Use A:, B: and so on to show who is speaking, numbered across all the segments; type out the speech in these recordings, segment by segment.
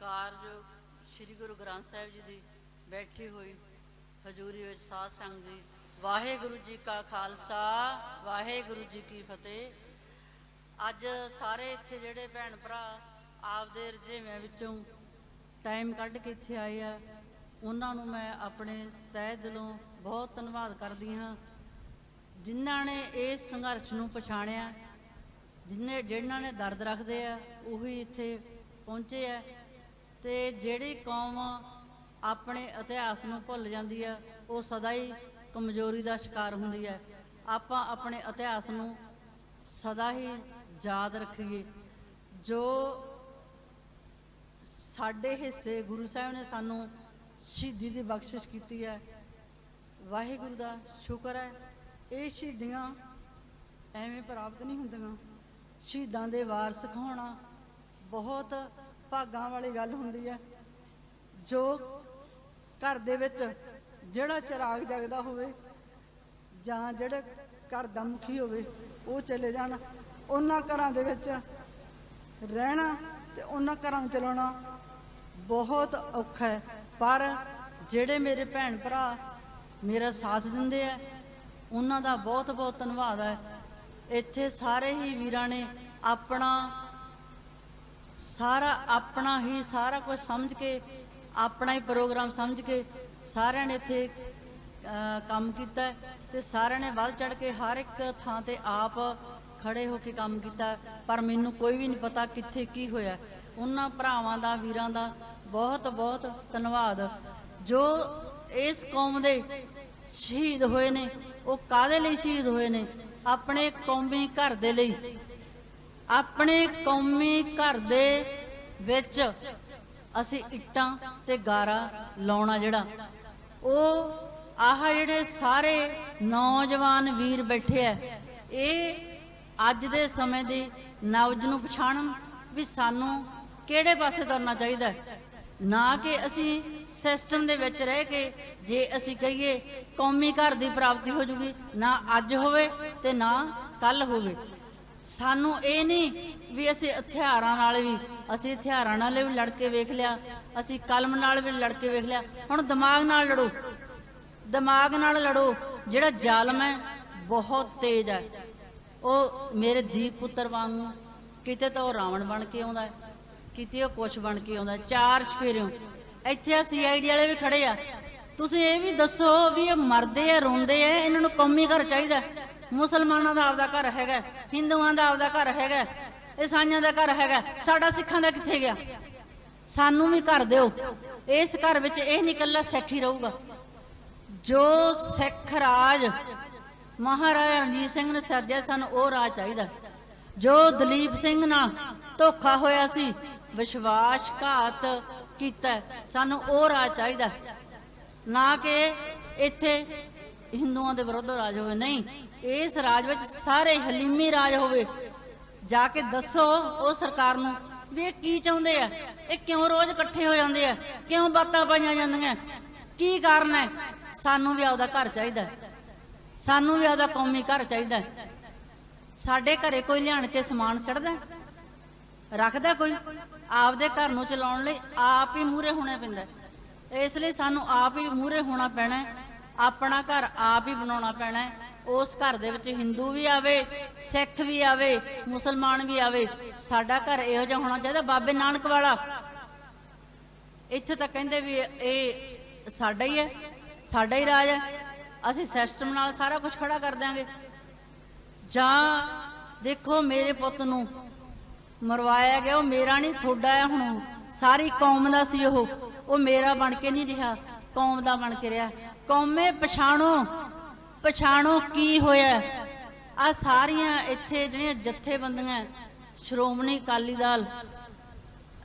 A: ਸਤਿਕਾਰਯੋਗ ਸ੍ਰੀ ਗੁਰੂ ਗ੍ਰੰਥ ਸਾਹਿਬ ਜੀ ਦੀ ਬੈਠੀ ਹੋਈ ਹਜ਼ੂਰੀ ਵਿੱਚ ਸਾਧ ਸੰਗਤ ਜੀ, ਵਾਹਿਗੁਰੂ ਜੀ ਕਾ ਖਾਲਸਾ, ਵਾਹਿਗੁਰੂ ਜੀ ਕੀ ਫਤਿਹ। ਅੱਜ ਸਾਰੇ ਇੱਥੇ ਜਿਹੜੇ ਭੈਣ ਭਰਾ ਆਪਦੇ ਰਜੇਵਿਆਂ ਵਿੱਚੋਂ ਟਾਈਮ ਕੱਢ ਕੇ ਇੱਥੇ ਆਏ ਆ, ਉਹਨਾਂ ਨੂੰ ਮੈਂ ਆਪਣੇ ਤਹਿ ਦਿਲੋਂ ਬਹੁਤ ਧੰਨਵਾਦ ਕਰਦੀ ਹਾਂ। ਜਿਨ੍ਹਾਂ ਨੇ ਇਸ ਸੰਘਰਸ਼ ਨੂੰ ਪਛਾਣਿਆ ਜਿਨ੍ਹਾਂ ਜਿਨ੍ਹਾਂ ਨੇ ਦਰਦ ਰੱਖਦੇ ਆ, ਉਹੀ ਇੱਥੇ ਪਹੁੰਚੇ ਆ। ਤੇ ਜਿਹੜੀ ਕੌਮ ਆਪਣੇ ਇਤਿਹਾਸ ਨੂੰ ਭੁੱਲ ਜਾਂਦੀ ਹੈ ਉਹ ਸਦਾ ਹੀ ਕਮਜ਼ੋਰੀ ਦਾ ਸ਼ਿਕਾਰ ਹੁੰਦੀ ਹੈ ਆਪਾਂ ਆਪਣੇ ਇਤਿਹਾਸ ਨੂੰ ਸਦਾ ਹੀ ਯਾਦ ਰੱਖੀਏ। ਜੋ ਸਾਡੇ ਹਿੱਸੇ ਗੁਰੂ ਸਾਹਿਬ ਨੇ ਸਾਨੂੰ ਸ਼ਹੀਦੀ ਦੀ ਬਖਸ਼ਿਸ਼ ਕੀਤੀ ਹੈ ਵਾਹਿਗੁਰੂ ਦਾ ਸ਼ੁਕਰ ਹੈ ਇਹ ਸ਼ਹੀਦੀਆਂ ਐਵੇਂ ਪ੍ਰਾਪਤ ਨਹੀਂ ਹੁੰਦੀਆਂ। ਸ਼ਹੀਦਾਂ ਦੇ ਵਾਰਸ ਖਾਉਣਾ ਬਹੁਤ ਭਾਗਾਂ ਵਾਲੀ ਗੱਲ ਹੁੰਦੀ ਹੈ। ਜੋ ਘਰ ਦੇ ਵਿੱਚ ਜਿਹੜਾ ਚਿਰਾਗ ਜਗਦਾ ਹੋਵੇ ਜਾਂ ਜਿਹੜੇ ਘਰ ਦਾ ਮੁਖੀ ਹੋਵੇ, ਉਹ ਚਲੇ ਜਾਣ। ਉਹਨਾਂ ਘਰਾਂ ਦੇ ਵਿੱਚ ਰਹਿਣਾ ਤੇ ਉਹਨਾਂ ਘਰਾਂ ਨੂੰ ਚਲਾਉਣਾ ਬਹੁਤ ਔਖਾ ਹੈ। ਪਰ ਜਿਹੜੇ ਮੇਰੇ ਭੈਣ ਭਰਾ ਮੇਰਾ ਸਾਥ ਦਿੰਦੇ ਆ, ਉਹਨਾਂ ਦਾ ਬਹੁਤ ਬਹੁਤ ਧੰਨਵਾਦ ਹੈ। ਇੱਥੇ ਸਾਰੇ ਹੀ ਵੀਰਾਂ ਨੇ ਆਪਣਾ ਸਾਰਾ ਆਪਣਾ ਹੀ, ਸਾਰਾ ਕੁਝ ਸਮਝ ਕੇ, ਆਪਣਾ ਹੀ ਪ੍ਰੋਗਰਾਮ ਸਮਝ ਕੇ ਸਾਰਿਆਂ ਨੇ ਇੱਥੇ ਕੰਮ ਕੀਤਾ ਹੈ ਤੇ ਸਾਰਿਆਂ ਨੇ ਵੱਧ ਚੜ ਕੇ ਹਰ ਇੱਕ ਥਾਂ ਤੇ ਆਪ ਖੜੇ ਹੋ ਕੇ ਕੰਮ ਕੀਤਾ ਪਰ ਮੈਨੂੰ ਕੋਈ ਵੀ ਨਹੀਂ ਪਤਾ ਕਿੱਥੇ ਕੀ ਹੋਇਆ ਉਹਨਾਂ ਭਰਾਵਾਂ ਦਾ, ਵੀਰਾਂ ਦਾ ਬਹੁਤ ਬਹੁਤ ਧੰਨਵਾਦ। ਜੋ ਇਸ ਕੌਮ ਦੇ ਸ਼ਹੀਦ ਹੋਏ ਨੇ, ਉਹ ਕਾਦੇ ਲਈ ਸ਼ਹੀਦ ਹੋਏ ਨੇ? ਆਪਣੇ ਕੌਮੀ ਘਰ ਦੇ ਲਈ। ਆਪਣੇ ਕੌਮੀ ਘਰ ਦੇ ਵਿੱਚ ਅਸੀਂ ਇੱਟਾਂ ਤੇ ਗਾਰਾ ਲਾਉਣਾ ਜਿਹੜਾ, ਉਹ ਆਹ ਜਿਹੜੇ ਸਾਰੇ ਨੌਜਵਾਨ ਵੀਰ ਬੈਠੇ ਆ ਇਹ ਅੱਜ ਦੇ ਸਮੇਂ ਦੀ ਨਵਜ ਨੂੰ ਪਛਾਣਨ ਵੀ ਸਾਨੂੰ ਕਿਹੜੇ ਪਾਸੇ ਤੁਰਨਾ ਚਾਹੀਦਾ ਨਾ ਕਿ ਅਸੀਂ ਸਿਸਟਮ ਦੇ ਵਿੱਚ ਰਹਿ ਕੇ ਜੇ ਅਸੀਂ ਕਹੀਏ ਕੌਮੀ ਘਰ ਦੀ ਪ੍ਰਾਪਤੀ ਹੋ ਜੂਗੀ, ਨਾ ਅੱਜ ਹੋਵੇ ਤੇ ਨਾ ਕੱਲ ਹੋਵੇ। ਸਾਨੂੰ ਇਹ ਨਹੀਂ ਵੀ ਅਸੀਂ ਹਥਿਆਰਾਂ ਨਾਲ ਵੀ, ਅਸੀਂ ਹਥਿਆਰਾਂ ਨਾਲ ਵੀ ਲੜ ਕੇ ਵੇਖ ਲਿਆ, ਅਸੀਂ ਕਲਮ ਨਾਲ ਵੀ ਲੜ ਕੇ ਵੇਖ ਲਿਆ। ਹੁਣ ਦਿਮਾਗ ਨਾਲ ਲੜੋ। ਦਿਮਾਗ ਨਾਲ ਲੜੋ, ਜਿਹੜਾ ਜ਼ਾਲਮ ਹੈ, ਬਹੁਤ ਤੇਜ਼ ਹੈ। ਉਹ ਮੇਰੇ ਦੀਪ ਪੁੱਤਰ ਵਾਂਗੂ, ਕਿਤੇ ਤਾਂ ਉਹ ਰਾਵਣ ਬਣ ਕੇ ਆਉਂਦਾ ਹੈ, ਕਿਤੇ ਉਹ ਕੁਛ ਬਣ ਕੇ ਆਉਂਦਾ ਚਾਰ ਸਫੇਰਿਓ। ਇੱਥੇ ਆ ਸੀਆਈਡੀ ਵਾਲੇ ਵੀ ਖੜੇ ਆ। ਤੁਸੀਂ ਇਹ ਵੀ ਦੱਸੋ ਵੀ ਇਹ ਮਰਦੇ ਆ, ਰੋਂਦੇ ਆ, ਇਹਨਾਂ ਨੂੰ ਕੌਮੀ ਘਰ ਚਾਹੀਦਾ ਮੁਸਲਮਾਨਾਂ ਦਾ ਆਪਦਾ ਘਰ ਹੈਗਾ ਹਿੰਦੂਆਂ ਦਾ ਆਪਦਾ ਘਰ ਹੈਗਾ, ਈਸਾਈਆਂ ਦਾ ਘਰ ਹੈਗਾ, ਸਾਡਾ ਸਿੱਖਾਂ ਦਾ ਕਿੱਥੇ ਗਿਆ? ਸਾਨੂੰ ਵੀ ਘਰ ਦਿਓ। ਇਸ ਘਰ ਵਿੱਚ ਇਹ ਨਹੀਂ ਇਕੱਲਾ ਸਿੱਖ ਹੀ ਰਹੂਗਾ। ਜੋ ਸਿੱਖ ਰਾਜ ਮਹਾਰਾਜਾ ਰਣਜੀਤ ਸਿੰਘ ਨੇ ਸਿਰਜਿਆ ਸਾਨੂੰ, ਉਹ ਰਾਜ ਚਾਹੀਦਾ। ਜੋ ਦਲੀਪ ਸਿੰਘ ਨਾਲ ਧੋਖਾ ਹੋਇਆ ਸੀ ਵਿਸ਼ਵਾਸ ਘਾਤ ਕੀਤਾ, ਸਾਨੂੰ ਉਹ ਰਾਜ ਚਾਹੀਦਾ। ਨਾ ਕਿ ਇੱਥੇ ਹਿੰਦੂਆਂ ਦੇ ਵਿਰੁੱਧ ਰਾਜ ਹੋਵੇ। ਨਹੀਂ ਇਸ ਰਾਜ ਵਿੱਚ ਸਾਰੇ ਹਲੀਮੀ ਰਾਜ ਹੋਵੇ। ਜਾ ਕੇ ਦੱਸੋ ਉਹ ਸਰਕਾਰ ਨੂੰ ਵੀ ਇਹ ਕੀ ਚਾਹੁੰਦੇ ਆ? ਇਹ ਕਿਉਂ ਰੋਜ਼ ਇਕੱਠੇ ਹੋ ਜਾਂਦੇ ਆ? ਕਿਉਂ ਬਾਤਾਂ ਪਾਈਆਂ ਜਾਂਦੀਆਂ? ਕੀ ਕਾਰਨ ਹੈ? ਸਾਨੂੰ ਵੀ ਆਪਦਾ ਘਰ ਚਾਹੀਦਾ ਸਾਨੂੰ ਵੀ ਆਪਦਾ ਕੌਮੀ ਘਰ ਚਾਹੀਦਾ ਸਾਡੇ ਘਰੇ ਕੋਈ ਲਿਆਣ ਕੇ ਸਮਾਨ ਛੱਡਦਾ ਰੱਖਦਾ ਕੋਈ? ਆਪਦੇ ਘਰ ਨੂੰ ਚਲਾਉਣ ਲਈ ਆਪ ਹੀ ਮੂਰੇ ਹੋਣਾ ਪੈਂਦਾ ਇਸ ਲਈ ਸਾਨੂੰ ਆਪ ਹੀ ਮੂਰੇ ਹੋਣਾ ਪੈਣਾ ਆਪਣਾ ਘਰ ਆਪ ਹੀ ਬਣਾਉਣਾ ਪੈਣਾ ਉਸ ਘਰ ਦੇ ਵਿੱਚ ਹਿੰਦੂ ਵੀ ਆਵੇ, ਸਿੱਖ ਵੀ ਆਵੇ, ਮੁਸਲਮਾਨ ਵੀ ਆਵੇ, ਸਾਡਾ ਘਰ ਇਹੋ ਜਿਹਾ ਹੋਣਾ ਚਾਹੀਦਾ, ਬਾਬੇ ਨਾਨਕ ਵਾਲਾ। ਇੱਥੇ ਤਾਂ ਕਹਿੰਦੇ ਵੀ ਇਹ ਸਾਡਾ ਹੀ ਹੈ, ਸਾਡਾ ਹੀ ਰਾਜ ਹੈ। ਅਸੀਂ ਸਿਸਟਮ ਨਾਲ ਸਾਰਾ ਕੁਝ ਖੜਾ ਕਰ ਦਿਆਂਗੇ। ਜਾਂ ਦੇਖੋ ਮੇਰੇ ਪੁੱਤ ਨੂੰ ਮਰਵਾਇਆ ਗਿਆ, ਉਹ ਮੇਰਾ ਨਹੀਂ, ਤੁਹਾਡਾ ਹੈ ਹੁਣ। ਸਾਰੀ ਕੌਮ ਦਾ ਸੀ ਉਹ। ਉਹ ਮੇਰਾ ਬਣ ਕੇ ਨਹੀਂ ਰਿਹਾ, ਕੌਮ ਦਾ ਬਣ ਕੇ ਰਿਹਾ। ਕੌਮੇ ਪਛਾਣੋ। ਪਛਾਣੋ ਕੀ ਹੋਇਆ? ਆ ਸਾਰੀਆਂ ਇੱਥੇ ਜਿਹੜੀਆਂ ਜਥੇਬੰਦੀਆਂ, ਸ਼੍ਰੋਮਣੀ ਅਕਾਲੀ ਦਲ,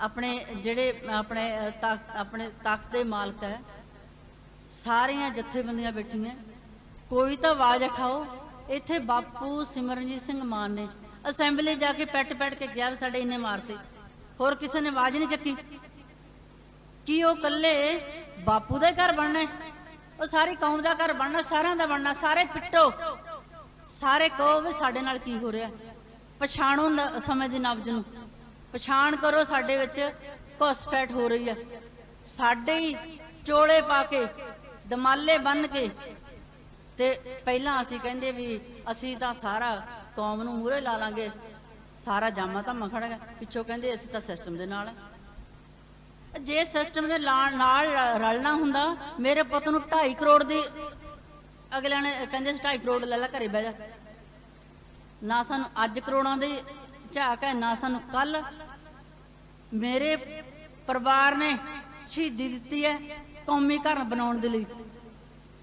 A: ਆਪਣੇ ਜਿਹੜੇ, ਆਪਣੇ ਤਖ਼ਤ ਆਪਣੇ ਤਖਤ ਦੇ ਮਾਲਕ ਹੈ, ਸਾਰੀਆਂ ਜਥੇਬੰਦੀਆਂ ਬੈਠੀਆਂ। ਕੋਈ ਤਾਂ ਆਵਾਜ਼ ਉਠਾਓ, ਇੱਥੇ ਬਾਪੂ ਸਿਮਰਨਜੀਤ ਸਿੰਘ ਮਾਨ ਨੇ ਅਸੈਂਬਲੀ ਜਾ ਕੇ ਪੈਟ ਪੈਟ ਕੇ ਗਿਆ ਵੀ ਸਾਡੇ ਇੰਨੇ ਮਾਰਤੇ। ਹੋਰ ਕਿਸੇ ਨੇ ਆਵਾਜ਼ ਨਹੀਂ ਚੱਕੀ। ਕੀ ਉਹ ਕੱਲੇ ਬਾਪੂ ਦਾ ਘਰ ਬਣਨਾ ਹੈ? ਉਹ ਸਾਰੀ ਕੌਮ ਦਾ ਘਰ ਬਣਨਾ, ਸਾਰਿਆਂ ਦਾ ਬਣਨਾ, ਸਾਰੇ ਪਿੱਟੋ। ਸਾਰੇ ਕਹੋ ਵੀ ਸਾਡੇ ਨਾਲ ਕੀ ਹੋ ਰਿਹਾ। ਪਛਾਣੋ ਸਮੇਂ ਦੀ ਨਬਜ ਨੂੰ। ਪਛਾਣ ਕਰੋ ਸਾਡੇ ਵਿੱਚ ਘੁਸਪੈਠ ਹੋ ਰਹੀ ਹੈ ਸਾਡੇ ਹੀ ਚੋਲੇ ਪਾ ਕੇ, ਦਮਾਲੇ ਬੰਨ ਕੇ, ਤੇ ਪਹਿਲਾਂ ਅਸੀਂ ਕਹਿੰਦੇ ਵੀ ਅਸੀਂ ਤਾਂ ਸਾਰਾ ਕੌਮ ਨੂੰ ਮੂਹਰੇ ਲਾ ਲਾਂਗੇ। ਸਾਰਾ ਜਾਮਾ ਤਾਂ ਮਖੜਗਾ ਪਿੱਛੋਂ ਕਹਿੰਦੇ ਅਸੀਂ ਤਾਂ ਸਿਸਟਮ ਦੇ ਨਾਲ ਹੈ ਜੇ ਸਿਸਟਮ ਦੇ ਲਾ- ਨਾਲ ਰਲਣਾ ਹੁੰਦਾ, ਮੇਰੇ ਪੁੱਤ ਨੂੰ 2.5 ਕਰੋੜ ਦੀ ਅਗਲਿਆਂ ਨੇ ਕਹਿੰਦੇ ਸੀ 2.5 ਕਰੋੜ ਲੈ ਲੈ ਘਰੇ ਬਹਿ ਜਾ। ਨਾ ਸਾਨੂੰ ਅੱਜ ਕਰੋੜਾਂ ਦੀ ਝਾਕ ਹੈ, ਨਾ ਸਾਨੂੰ ਕੱਲ। ਮੇਰੇ ਪਰਿਵਾਰ ਨੇ ਸ਼ਹੀਦੀ ਦਿੱਤੀ ਹੈ ਕੌਮੀ ਘਰ ਬਣਾਉਣ ਦੇ ਲਈ।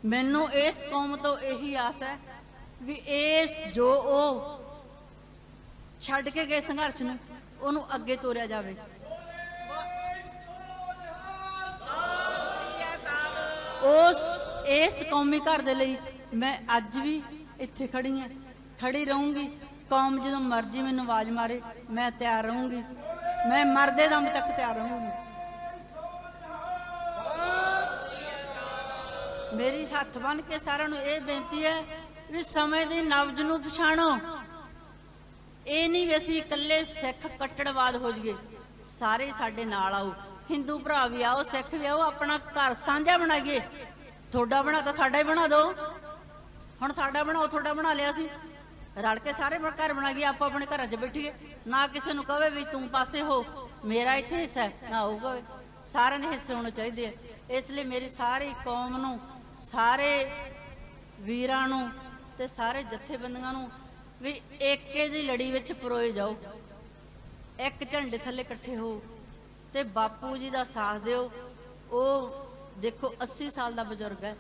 A: ਮੈਨੂੰ ਇਸ ਕੌਮ ਤੋਂ ਇਹੀ ਆਸ ਹੈ ਵੀ ਇਸ ਜੋ ਉਹ ਛੱਡ ਕੇ ਗਏ ਸੰਘਰਸ਼ ਨੂੰ, ਉਹਨੂੰ ਅੱਗੇ ਤੋਰਿਆ ਜਾਵੇ। ਉਸ, ਇਸ ਕੌਮੀ ਘਰ ਦੇ ਲਈ ਮੈਂ ਅੱਜ ਵੀ ਇੱਥੇ ਖੜੀ ਹਾਂ। ਖੜੀ ਰਹੂੰਗੀ। ਕੌਮ ਜਦੋਂ ਮਰਜ਼ੀ ਮੈਨੂੰ ਆਵਾਜ਼ ਮਾਰੇ, ਮੈਂ ਤਿਆਰ ਰਹੂੰਗੀ। ਮੈਂ ਮਰਦੇ ਦਮ ਤੱਕ ਤਿਆਰ ਰਹੂੰਗੀ। ਮੇਰੀ ਹੱਥ ਬੰਨ ਕੇ ਸਾਰਿਆਂ ਨੂੰ ਇਹ ਬੇਨਤੀ ਹੈ ਵੀ ਸਮੇਂ ਦੀ ਨਬਜ ਨੂੰ ਪਛਾਣੋ। ਇਹ ਨਹੀਂ ਵੀ ਅਸੀਂ ਇਕੱਲੇ ਸਿੱਖ ਕੱਟੜਵਾਦ ਹੋ ਜਾਈਏ। ਸਾਰੇ ਸਾਡੇ ਨਾਲ ਆਓ। ਹਿੰਦੂ ਭਰਾ ਵੀ ਆਓ ਸਿੱਖ ਵੀ ਆਓ ਆਪਣਾ ਘਰ ਸਾਂਝਾ ਬਣਾਈਏ। ਤੁਹਾਡਾ ਬਣਾ ਤਾਂ ਸਾਡਾ ਹੀ ਬਣਾ ਦਿਓ ਹੁਣ ਸਾਡਾ ਬਣਾਓ ਤੁਹਾਡਾ ਬਣਾ ਲਿਆ ਸੀ। ਰਲ ਕੇ ਸਾਰੇ ਘਰ ਬਣਾਈਏ, ਆਪੋ ਆਪਣੇ ਘਰਾਂ 'ਚ ਬੈਠੀਏ। ਨਾ ਕਿਸੇ ਨੂੰ ਕਹੇ ਵੀ ਤੂੰ ਪਾਸੇ ਹੋ, ਮੇਰਾ ਇੱਥੇ ਹਿੱਸਾ ਹੈ। ਨਾ ਉਹ ਕਹੇ। ਸਾਰਿਆਂ ਦੇ ਹਿੱਸੇ ਹੋਣੇ ਚਾਹੀਦੇ ਆ। ਇਸ ਲਈ ਮੇਰੀ ਸਾਰੀ ਕੌਮ ਨੂੰ, ਸਾਰੇ ਵੀਰਾਂ ਨੂੰ ਤੇ ਸਾਰੇ ਜਥੇਬੰਦੀਆਂ ਨੂੰ ਵੀ ਏਕੇ ਦੀ ਲੜੀ ਵਿੱਚ ਪਰੋਏ ਜਾਓ। ਇੱਕ ਝੰਡੇ ਥੱਲੇ ਇਕੱਠੇ ਹੋ। ਤੇ ਬਾਪੂ ਜੀ ਦਾ ਸਾਥ ਦਿਓ। ਉਹ ਦੇਖੋ 80 ਸਾਲ ਦਾ ਬਜ਼ੁਰਗ ਹੈ,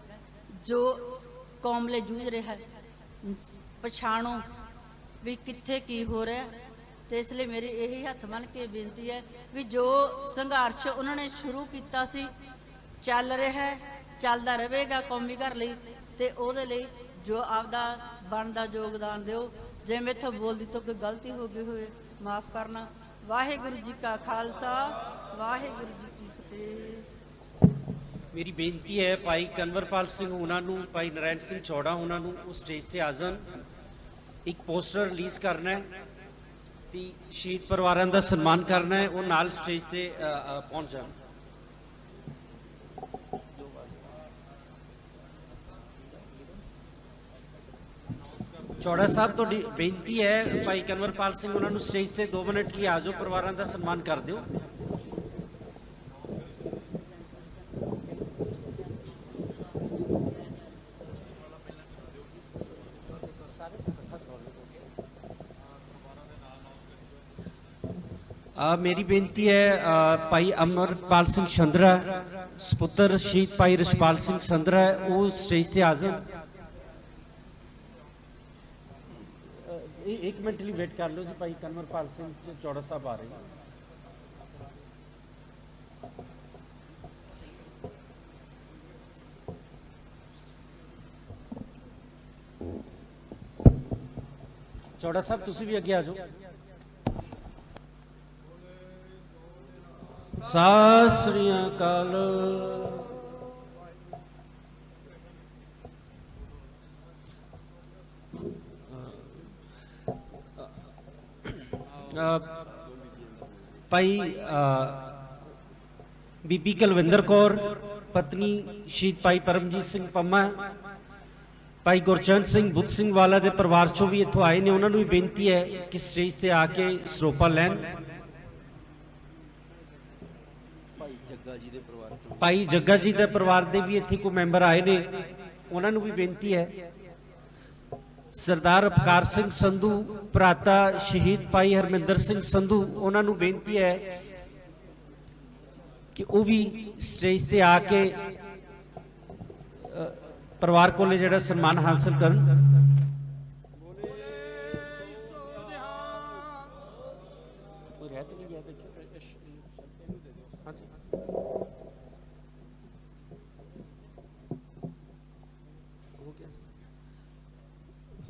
A: ਜੋ ਕੌਮ ਲਈ ਜੂਝ ਰਿਹਾ ਹੈ। ਪਛਾਣੋ ਵੀ ਕਿੱਥੇ ਕੀ ਹੋ ਰਿਹਾ ਹੈ। ਤੇ ਇਸ ਲਈ ਮੇਰੀ ਇਹੀ ਹੱਥ ਬੰਨ ਕੇ ਬੇਨਤੀ ਹੈ ਵੀ ਜੋ ਸੰਘਰਸ਼ ਉਹਨਾਂ ਨੇ ਸ਼ੁਰੂ ਕੀਤਾ ਸੀ, ਚੱਲ ਰਿਹਾ ਹੈ, ਚੱਲਦਾ ਰਹੇਗਾ ਕੌਮੀ ਘਰ ਲਈ ਤੇ ਉਹਦੇ ਲਈ ਜੋ ਆਪਦਾ ਬਣਦਾ ਯੋਗਦਾਨ ਦਿਓ। ਜੇ ਮੇਥੋਂ ਬੋਲਦੀ ਤੋਂ ਕੋਈ ਗਲਤੀ ਹੋ ਗਈ ਹੋਵੇ, ਮਾਫ ਕਰਨਾ। ਵਾਹਿਗੁਰੂ ਜੀ ਕਾ ਖਾਲਸਾ, ਵਾਹਿਗੁਰੂ ਜੀ ਕੀ ਫਤਿਹ।
B: ਮੇਰੀ ਬੇਨਤੀ ਹੈ ਭਾਈ ਕਨਵਰਪਾਲ ਸਿੰਘ ਉਹਨਾਂ ਨੂੰ, ਭਾਈ ਨਰੈਣ ਸਿੰਘ ਚੌੜਾ ਉਹਨਾਂ ਨੂੰ ਉਸ ਸਟੇਜ ਤੇ ਆਜ਼ਨ ਇੱਕ ਪੋਸਟਰ ਰਿਲੀਜ਼ ਕਰਨਾ ਹੈ ਤੇ ਸ਼ਹੀਦ ਪਰਿਵਾਰਾਂ ਦਾ ਸਨਮਾਨ ਕਰਨਾ ਹੈ, ਉਹ ਨਾਲ ਸਟੇਜ ਤੇ ਪਹੁੰਚ ਜਾਣ। ਚੌੜਾ ਸਾਹਿਬ, ਤੁਹਾਡੀ ਬੇਨਤੀ ਹੈ, ਭਾਈ ਕਨਵਰਪਾਲ ਸਿੰਘ ਉਹਨਾਂ ਨੂੰ ਸਟੇਜ ਤੇ 2 ਮਿੰਟ ਲਈ ਆਜੋ ਪਰਿਵਾਰਾਂ ਦਾ ਸਨਮਾਨ ਕਰ ਦਿਓ। ਆ, ਮੇਰੀ ਬੇਨਤੀ ਹੈ ਭਾਈ ਅਮਰਪਾਲ ਸਿੰਘ ਸੰਧਰਾ, ਸਪੁੱਤਰ ਸ਼ਹੀਦ ਭਾਈ ਰਸ਼ਪਾਲ ਸਿੰਘ ਸੰਧਰਾ, ਉਹ ਸਟੇਜ ਤੇ ਹਾਜ਼ਰ ਇਹ ਇੱਕ ਮਿੰਟ ਲਈ ਵੇਟ ਕਰ ਲਓ ਜੀ ਭਾਈ ਕਨਵਰਪਾਲ ਸਿੰਘ ਚ- ਚੌੜਾ ਸਾਹਿਬ ਆ ਰਹੇ ਨੇ ਚੌੜਾ ਸਾਹਿਬ ਤੁਸੀਂ ਵੀ ਅੱਗੇ ਆ ਜਾਓ ਸਤਿ ਸ੍ਰੀ ਅਕਾਲ ਭਾਈ ਅ, ਬੀਬੀ ਕੁਲਵਿੰਦਰ ਕੌਰ ਪਤਨੀ ਸ਼ਹੀਦ ਭਾਈ ਪਰਮਜੀਤ ਸਿੰਘ ਪੰਮਾ ਭਾਈ ਗੁਰਚਰਨ ਸਿੰਘ ਬੁੱਧ ਸਿੰਘ ਵਾਲਾ ਦੇ ਪਰਿਵਾਰ ਚੋਂ ਵੀ ਇੱਥੋਂ ਆਏ ਨੇ। ਉਹਨਾਂ ਨੂੰ ਵੀ ਬੇਨਤੀ ਹੈ ਕਿ ਸਟੇਜ ਤੇ ਆ ਕੇ ਸਰੋਪਾ ਲੈਣ। ਭਾਈ ਜੱਗਾ ਜੀ ਦੇ ਪਰਿਵਾਰ ਦੇ ਵੀ ਇੱਥੇ ਕੋਈ ਮੈਂਬਰ ਆਏ ਨੇ। ਉਹਨਾਂ ਨੂੰ ਵੀ ਬੇਨਤੀ ਹੈ ਸਰਦਾਰ ਅਪਕਾਰ ਸਿੰਘ ਸੰਧੂ, ਭਰਾਤਾ ਸ਼ਹੀਦ ਭਾਈ ਹਰਮਿੰਦਰ ਸਿੰਘ ਸੰਧੂ, ਉਹਨਾਂ ਨੂੰ ਬੇਨਤੀ ਹੈ ਕਿ ਉਹ ਵੀ ਸਟੇਜ ਤੇ ਆ ਕੇ ਪਰਿਵਾਰ ਕੋਲੇ ਜਿਹੜਾ ਸਨਮਾਨ ਹਾਸਲ ਕਰਨ।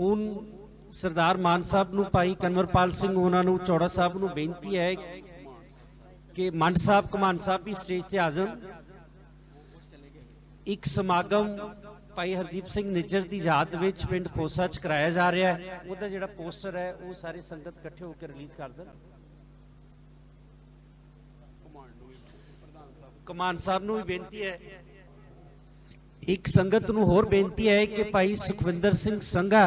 B: ਹੁਣ ਸਰਦਾਰ ਮਾਨ ਸਾਹਿਬ ਨੂੰ, ਭਾਈ ਕਨਵਰਪਾਲ ਸਿੰਘ ਉਹਨਾਂ ਨੂੰ, ਚੌੜਾ ਸਾਹਿਬ ਨੂੰ ਬੇਨਤੀ ਹੈ ਕਿ ਮੰਡ ਸਾਹਿਬ, ਕਮਾਨ ਸਾਹਿਬ ਵੀ ਸਟੇਜ ਤੇ ਹਾਜ਼ਰ ਇੱਕ ਸਮਾਗਮ ਭਾਈ ਹਰਦੀਪ ਸਿੰਘ ਨਿੱਜਰ ਦੀ ਯਾਦ ਵਿੱਚ ਪਿੰਡ ਖੋਸਾ ਚ ਕਰਾਇਆ ਜਾ ਰਿਹਾ ਹੈ। ਉਹਦਾ ਜਿਹੜਾ ਪੋਸਟਰ ਹੈ, ਉਹ ਸਾਰੇ ਸੰਗਤ ਇਕੱਠੇ ਹੋ ਕੇ ਰਿਲੀਜ਼ ਕਰ ਦੇਣ। ਕਮਾਨ ਸਾਹਿਬ ਨੂੰ ਵੀ ਬੇਨਤੀ ਹੈ ਇੱਕ ਸੰਗਤ ਨੂੰ ਹੋਰ ਬੇਨਤੀ ਹੈ ਕਿ ਭਾਈ ਸੁਖਵਿੰਦਰ ਸਿੰਘ ਸੰਘਾ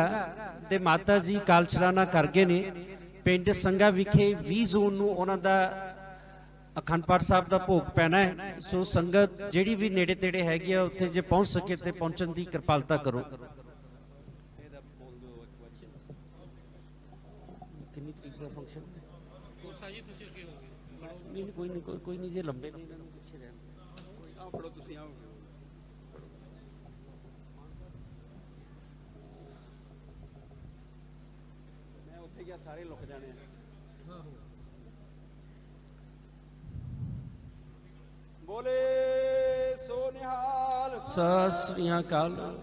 B: ਤੇ ਮਾਤਾ ਜੀ ਕਾਲਚਰਾਨਾ ਕਰ ਗਏ ਨੇ। ਪਿੰਡ ਸੰਘਾ ਵਿਖੇ 20 ਜ਼ੂਨ ਨੂੰ ਉਹਨਾਂ ਦਾ ਅਖੰਡ ਪਾਠ ਸਾਹਿਬ ਦਾ ਭੋਗ ਪੈਣਾ ਹੈ। ਸੋ ਸੰਗਤ ਜਿਹੜੀ ਵੀ ਨੇੜੇ ਤੇੜੇ ਹੈਗੀ ਆ ਉੱਥੇ ਜੇ ਪਹੁੰਚ ਸਕੇ ਤੇ ਪਹੁੰਚਣ ਦੀ ਕਿਰਪਾਲਤਾ ਕਰੋ। ਕਿੰਨੀ ਤਰੀਕ ਦਾ ਫੰਕਸ਼ਨ ਨਹੀਂ ਨਹੀਂ, ਕੋਈ ਨਹੀਂ ਕੋਈ- ਕੋਈ ਨਹੀਂ ਜੇ ਲੰਬੇ ਨੇ। ਇਹਨਾਂ ਨੂੰ ਪਿੱਛੇ ਰਹਿਣ
C: ਆਹ ਫੜੋ ਤੁਸੀਂ ਆਓ ਉੱਥੇ ਗਿਆ ਸਾਰੇ ਲੁਕ ਜਾਣੇ ਆ। ਬੋਲੇ ਸੋ ਨਿਹਾਲ।
B: ਸਤਿ ਸ੍ਰੀ ਅਕਾਲ।